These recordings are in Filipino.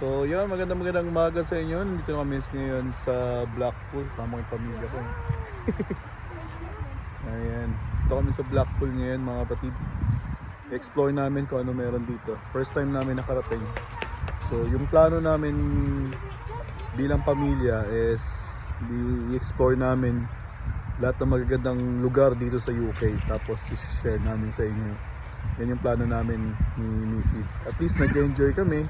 So yun, magandang magandang umaga sa inyo. Dito na kami ngayon sa Blackpool. Sama ko pamilya ko. Ayan. Dito kami sa Blackpool ngayon mga kapatid. Explore namin kung ano meron dito. First time namin nakarating. So yung plano namin bilang pamilya is i-explore namin lahat ng magagandang lugar dito sa UK. Tapos i-share namin sa inyo. Yan yung plano namin ni Mrs. At least nag-enjoy kami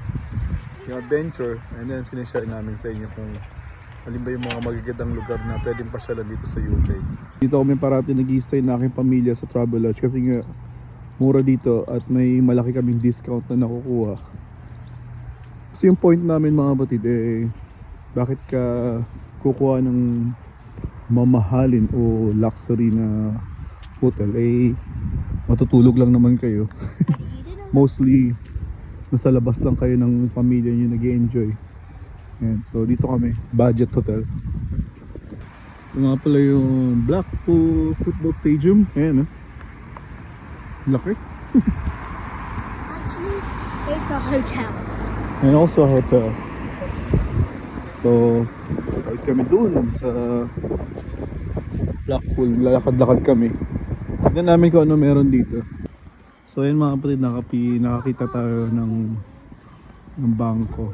yung adventure and then sinishare namin sa inyo kung alin ba yung mga magagandang lugar na pwedeng pasyalan dito sa UK. Dito kami parati nag-stay na aking pamilya sa Travelodge kasi nga mura dito at may malaki kaming discount na nakukuha. Kasi yung point namin mga batid eh bakit ka kukuha ng mamahalin o luxury na hotel eh matutulog lang naman kayo. Mostly nasa labas lang kayo ng pamilya nyo nag enjoy And so dito kami, budget hotel. Ito nga pala yung Blackpool Football Stadium. Ayan ah. Laki. Actually, it's a hotel. And also a hotel. So, kahit kami dun sa Blackpool, lalakad-lakad kami. Tignan namin kung ano meron dito. So, ayun mga kapatid, nakapi, nakakita tayo ng, ng bangko.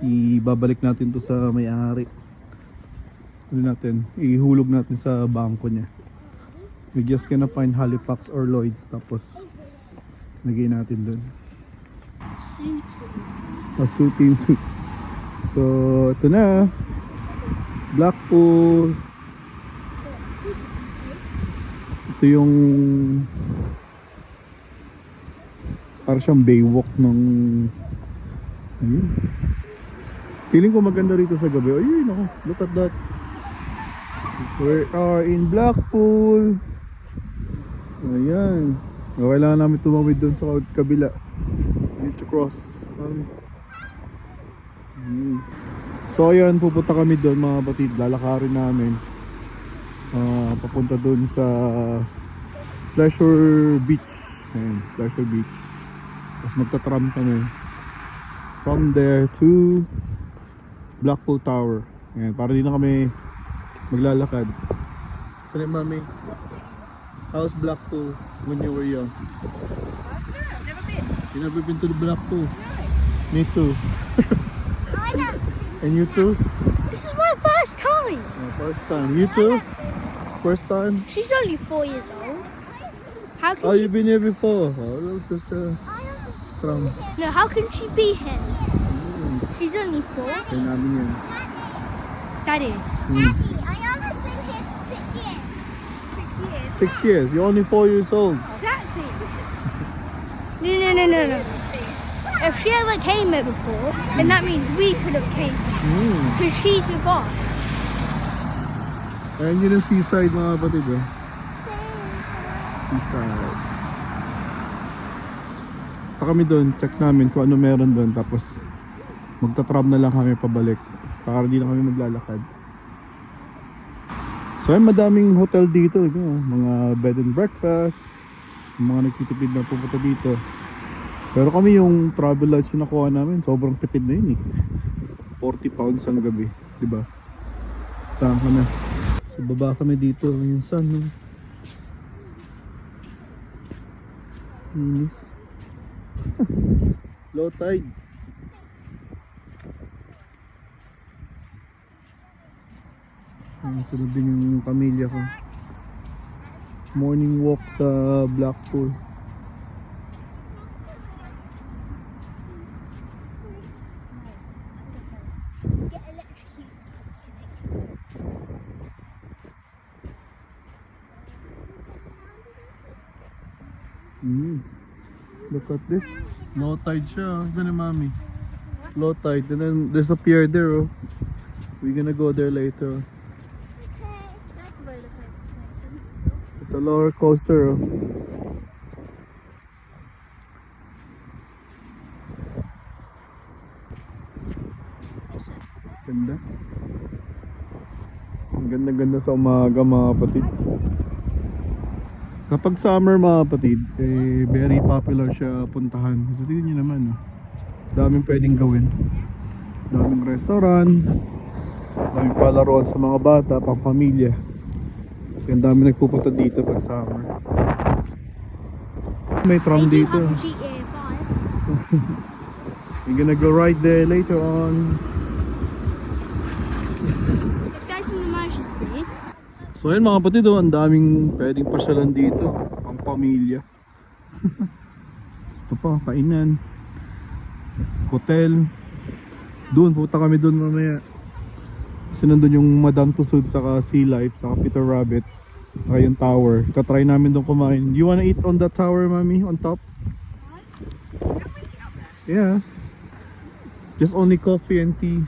Ibabalik natin to sa may-ari. Ano natin, ihulog natin sa bangko niya. We just gonna find Halifax or Lloyds tapos lagay natin dun. Suited. A suit in suit. So, ito na. Blackpool. Ito yung para siyang baywalk ng ayun. Feeling ko maganda rito sa gabi. Ayun ako, look at that. We are in Blackpool. Ayan. Kailangan namin tumawid doon sa kabila. Need to cross. Um, mm. So ayan, pupunta kami doon mga kapatid. Lalakarin namin. Ah, papunta doon sa Pleasure Beach. Ayan, Pleasure Beach. Tapos magta-tram kami. From there to Blackpool Tower. Ayan, para di na kami maglalakad. Yung mami? How's Blackpool when you were young? You never been to the Blackpool? Me too. I know. And you too? This is my first time. Oh, first time. You too? First time? She's only four years old. How can Oh, she? you've been here before. Oh, a from No, how can she be here? She's only four. kay namin yun. Daddy. Hmm. I only been here for six years. Six years. Six years. You're only four years old. Exactly. no, no, no, no, no. If she ever came here before, then that means we could have came Hmm. because she's your boss. And us. Ayan yun ang seaside mga kapatid. Oh. Seaside. Punta kami doon. Check namin kung ano meron doon. Tapos magta-tram na lang kami pabalik. Para di na kami maglalakad. So ayun, madaming hotel dito. no? Mga bed and breakfast. Sa mga nagtitipid na pupunta dito. Pero kami yung travel lodge na nakuha namin, sobrang tipid na yun eh. 40 pounds ang gabi, di ba? Saan ka na? So baba kami dito, yung sun, no? Linis. Low tide. Sunod din yung pamilya ko. Morning walk sa Blackpool. Get electrocuted. Mm. Look at this. Low tide siya. Saan ni mami? Low tide. And then there's a pier there. Oh. We're gonna go there later. That's a roller coaster station. It's a roller coaster. Oh. Ganda. Ang ganda-ganda sa umaga mga kapatid. Kapag summer mga kapatid, eh, very popular siya puntahan. Kasi tingnan nyo naman, oh. Daming pwedeng gawin. Daming restaurant. Daming palaruan sa mga bata, pang pamilya. Kaya dami nagpupunta dito pag summer. May tram dito. have GTA 5. We're gonna go ride there later on. This guy's an emergency. So ayun mga kapatid, oh, ang daming pwedeng pasyalan dito. Ang pamilya. Gusto pa, kainan. Hotel. Doon, puta kami doon mamaya. Kasi nandun yung Madame Tussauds, saka Sea Life, saka Peter Rabbit, saka yung tower. Tatry namin doon kumain. You wanna eat on that tower, mami? On top? Yeah. Just only coffee and tea.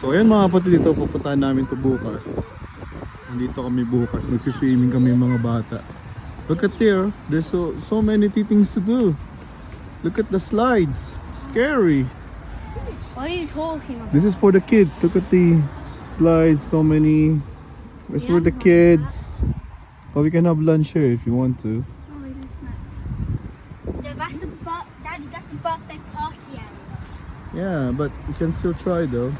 So ayan mga kapatid, dito pupuntahan namin to bukas. Nandito kami bukas, magsiswimming kami mga bata. Look at there, there's so so many things to do. Look at the slides, scary. What are you talking about? This is for the kids. Look at the slides, so many. It's for the kids. But we can have lunch here if you want to. Oh. No, that's a that's birthday party. Yeah, but we can still try though.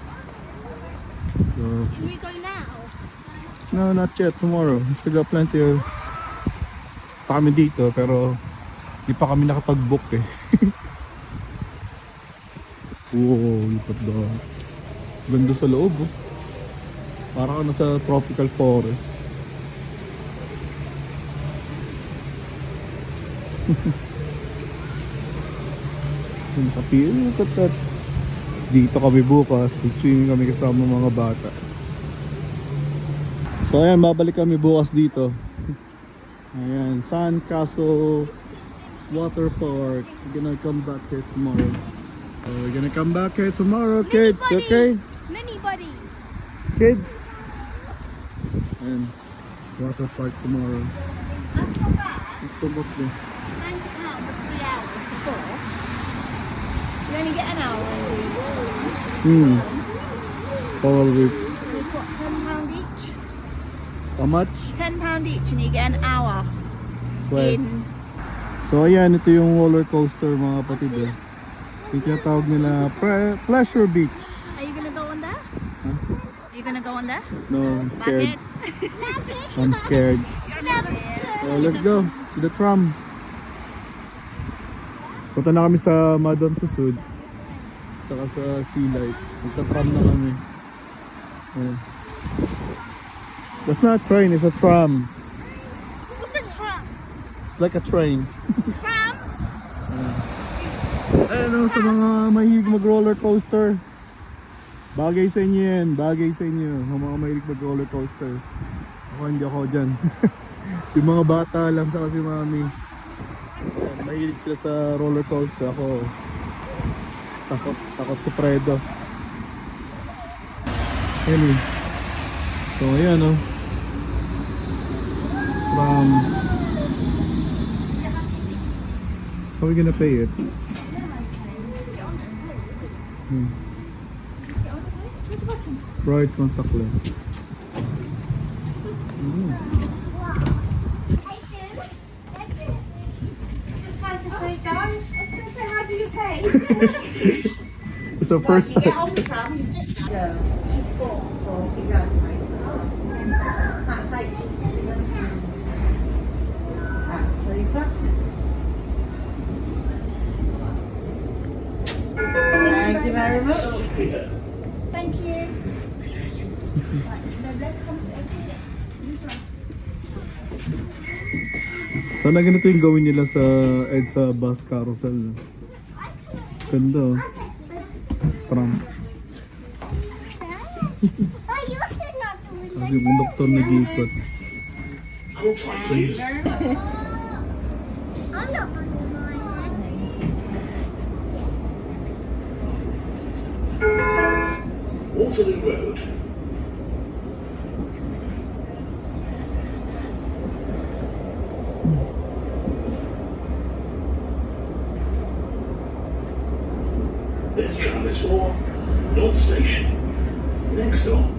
So, Can we go now? No, not yet. Tomorrow. We still got plenty of... Kami dito, pero di pa kami nakapag-book eh. wow, lipat daw. Ganda sa loob oh. Para ka nasa tropical forest. Yung kapil, look at that. Dito kami bukas, swimming kami kasama mga bata. So ayan, babalik kami bukas dito. Ayan, San Castle Water Park. We're gonna come back here tomorrow. So we're gonna come back here tomorrow, kids. buddy. Okay? Mini buddy. Kids. Ayan, water park tomorrow. That's not bad. Let's go back there. Ninety pounds for three hours before. You only get an hour. Hmm. Probably. It's what, ten pound each? How much? Ten pound each, and you get an hour Well, in. So ayan, ito yung roller coaster mga kapatid eh. Yung tinatawag nila pre- Pleasure Beach. Are you gonna go on there? Are you gonna go on there? No, I'm scared. I'm scared. So let's go to the tram. Punta na kami sa Madame Tussauds. Saka sa Sea Light. Magta-tram na kami. Ayan. That's not a train, it's a tram. What's a tram? It's like a train. Tram? Ayun o, sa mga mahilig mag-roller coaster. Bagay sa inyo yan, bagay sa inyo. Ang mga mahilig mag-roller coaster. Ako hindi ako dyan. yung mga bata lang sa kasi mami. Ayan, mahilig sila sa roller coaster. Ako, takot, takot si Fredo. Anyway. So ayan o. From... How are we gonna pay it? Right contactless. How do you pay? It's the first You get time. on the tram, you sit down. It's four, four, you run, right? That's like, that's super. Thank you very much. Thank you. Right, then let's come sit Sana ganito yung gawin nila sa EDSA bus carousel. Ganda oh. Win. Tapos yung doktor nag-iikot. Waterloo Road. Service or North Station. Next stop,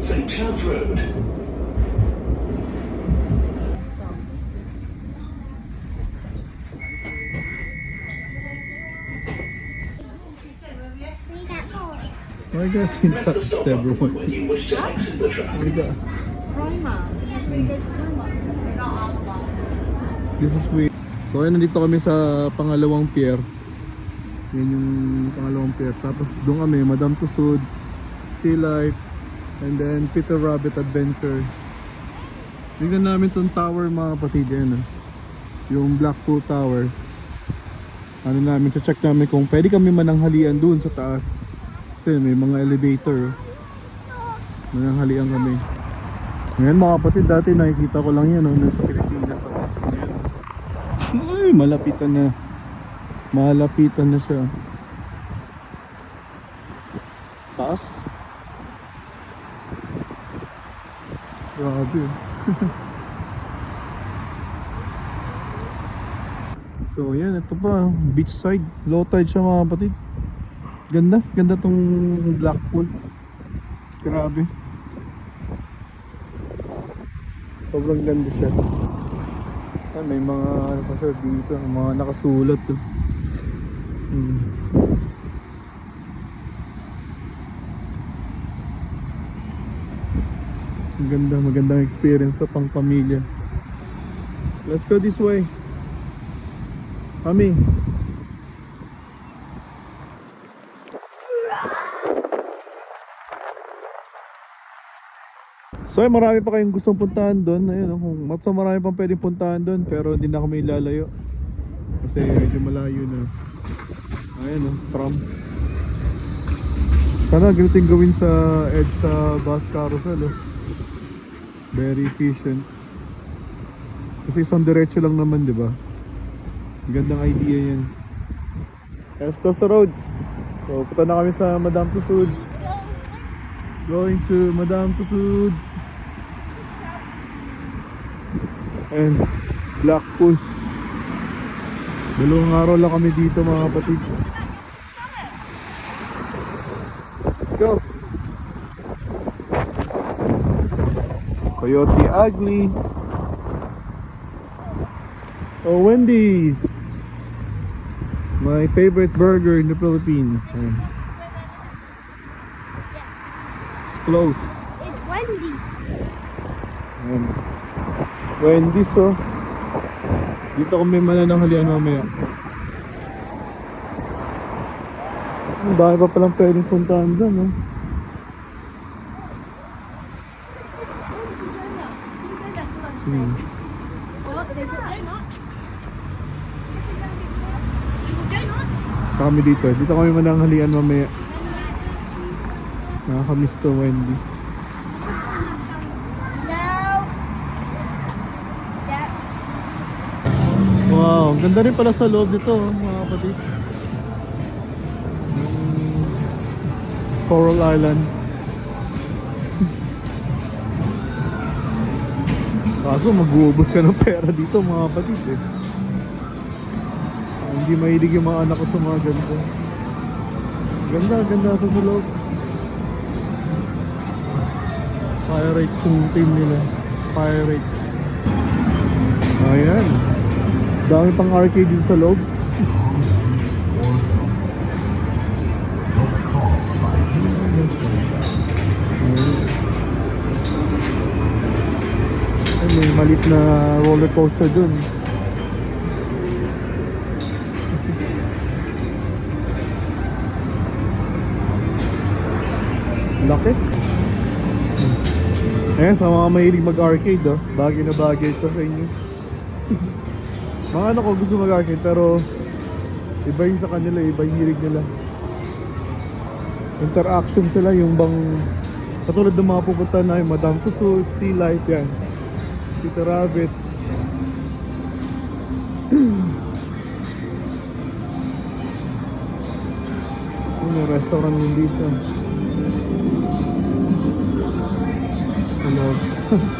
St. Chad's Road. Why you guys in touch to everyone? When you wish to exit the track. This is weird. So ayun, nandito kami sa pangalawang pier. Yan yung pangalawang pier. Tapos doon kami, Madame Tussaud, Sea Life, and then Peter Rabbit Adventure. Tignan namin tong tower mga kapatid. Yan, ah. Yung Blackpool Tower. Ano namin, check namin kung pwede kami mananghalian doon sa taas. Kasi may mga elevator. Mananghalian kami. Ngayon mga kapatid, dati nakikita ko lang yan no, nasa Pilipinas ako. Ngayon, ay, malapitan na. Malapitan na siya. Taas. Grabe. so yan, ito pa. Beachside. Low tide siya mga kapatid. Ganda. Ganda tong Blackpool. Grabe. Sobrang ganda siya. Ah, may mga ano pa siya dito, mga nakasulat to. Hmm. Ang ganda, magandang experience to pang pamilya. Let's go this way. Kami. So ay marami pa kayong gustong puntahan doon. Ayun, oh, kung so marami pang pwedeng puntahan doon pero hindi na kami lalayo. Kasi medyo malayo na. Ayun oh, tram. Sana ganito yung gawin sa EDSA bus carousel oh. Very efficient. Kasi isang diretso lang naman, di ba? Gandang idea yan. Let's cross the road. So, punta na kami sa Madame Tussauds. Going to Madame Tussauds. And Blackpool. Dalawang araw lang kami dito mga kapatid. Let's go. Coyote Ugly. Oh, Wendy's. My favorite burger in the Philippines. It's close. It's Wendy's. Ayan. Wendy's oh. Dito kami manananghalian mamaya. Ang pa palang pwedeng puntahan doon oh. Hmm. Kami dito. Dito kami mananghalian mamaya. Nakakamiss to Wendy's. No. Wow, ang ganda rin pala sa loob nito, oh, mga kapatid. Coral Island. Kaso mag-uubos ka ng pera dito, mga kapatid eh. Hindi mahilig yung mga anak ko sa mga ganito. Ganda, ganda ito sa loob. Pirates yung team nila. Pirates. Ayan. Dami pang arcade dito sa loob. Malit na roller coaster dun. Laki. Ayan, sa mga mahilig mag-arcade, oh. Bagay na bagay ito sa inyo. Mga ano ko gusto mag-arcade pero iba yung sa kanila, iba yung hilig nila. Interaction sila yung bang katulad ng mga pupunta na yung Madame Tussauds, Sea Life yan. Peter Rabbit. May restaurant din dito. Ano?